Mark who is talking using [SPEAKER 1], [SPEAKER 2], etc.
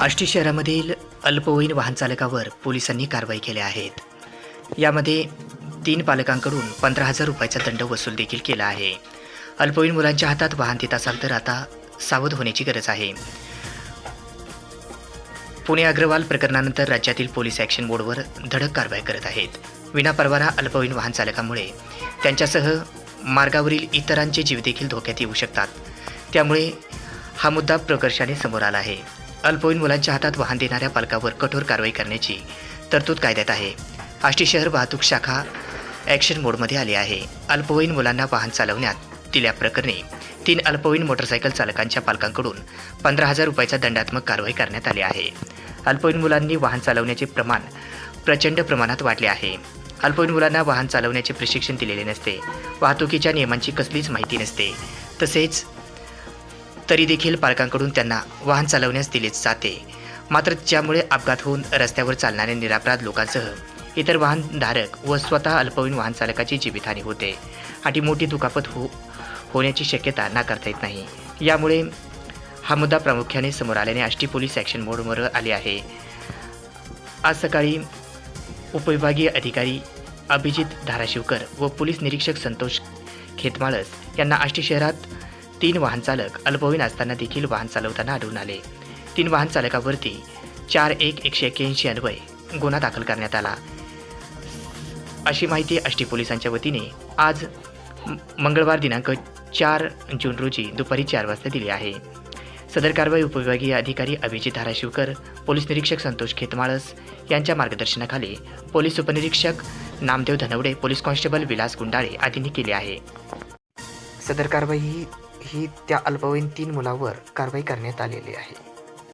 [SPEAKER 1] आष्टी शहरामधील अल्पवयीन वाहन चालकावर पोलिसांनी कारवाई केल्या आहेत यामध्ये तीन पालकांकडून पंधरा हजार रुपयाचा दंड वसूल देखील केला आहे. अल्पवयीन मुलांच्या हातात वाहन देत असाल तर आता सावध होण्याची गरज आहे. पुणे अग्रवाल प्रकरणानंतर राज्यातील पोलीस ॲक्शन बोर्डवर धडक कारवाई करत आहेत. विनापरवाना अल्पवयीन वाहन चालकामुळे त्यांच्यासह मार्गावरील इतरांचे जीव देखील धोक्यात येऊ शकतात. त्यामुळे हा मुद्दा प्रकर्षाने समोर आला आहे. अल्पवयीन मुलांच्या हातात वाहन देणाऱ्या पालकावर कठोर कारवाई करण्याची तरतूद कायद्यात आहे. आष्टी शहर वाहतूक शाखा ॲक्शन मोडमध्ये आली आहे. अल्पवयीन मुलांना वाहन चालवण्यात दिल्याप्रकरणी तीन अल्पवयीन मोटरसायकल चालकांच्या पालकांकडून पंधरा हजार रुपयाचा दंडात्मक कारवाई करण्यात आली आहे. अल्पवयीन मुलांनी वाहन चालवण्याचे प्रमाण प्रचंड प्रमाणात वाढले आहे. अल्पवयीन मुलांना वाहन चालवण्याचे प्रशिक्षण दिलेले नसते. वाहतुकीच्या नियमांची कसलीच माहिती नसते. तसेच तरी देखील पालकांकडून त्यांना वाहन चालवण्यास दिलेच जाते. मात्र ज्यामुळे अपघात होऊन रस्त्यावर चालणाऱ्या निरापराध लोकांसह इतर वाहनधारक व स्वतः अल्पवयीन वाहन चालकाची जीवितहानी होते. आणि मोठी दुखापत हो होण्याची शक्यता नाकारता येत नाही. यामुळे हा मुद्दा प्रामुख्याने समोर आल्याने आष्टी पोलीस ॲक्शन मोडवर आले आहे. आज सकाळी उपविभागीय अधिकारी अभिजित धाराशिवकर व पोलीस निरीक्षक संतोष खेतमाळस यांना आष्टी शहरात तीन वाहन चालक अल्पवयीन असताना देखील वाहन चालवताना आढळून आले. तीन वाहन चालकावरती चार एक एकशे एक्क्याऐंशी अन्वय गुन्हा दाखल करण्यात आला. अशी माहिती आष्टी पोलिसांच्या वतीने आज मंगळवार दिनांक चार जून रोजी दुपारी चार वाजता दिली आहे. सदर कारवाई उपविभागीय अधिकारी अभिजित धाराशिवकर पोलीस निरीक्षक संतोष खेतमाळस यांच्या मार्गदर्शनाखाली पोलीस उपनिरीक्षक नामदेव धनवडे पोलीस कॉन्स्टेबल विलास गुंडाळे आदींनी केली आहे. सदर कारवाई ही ही त्या अल्पवयीन तीन मुलावर कारवाई करण्यात आलेली आहे.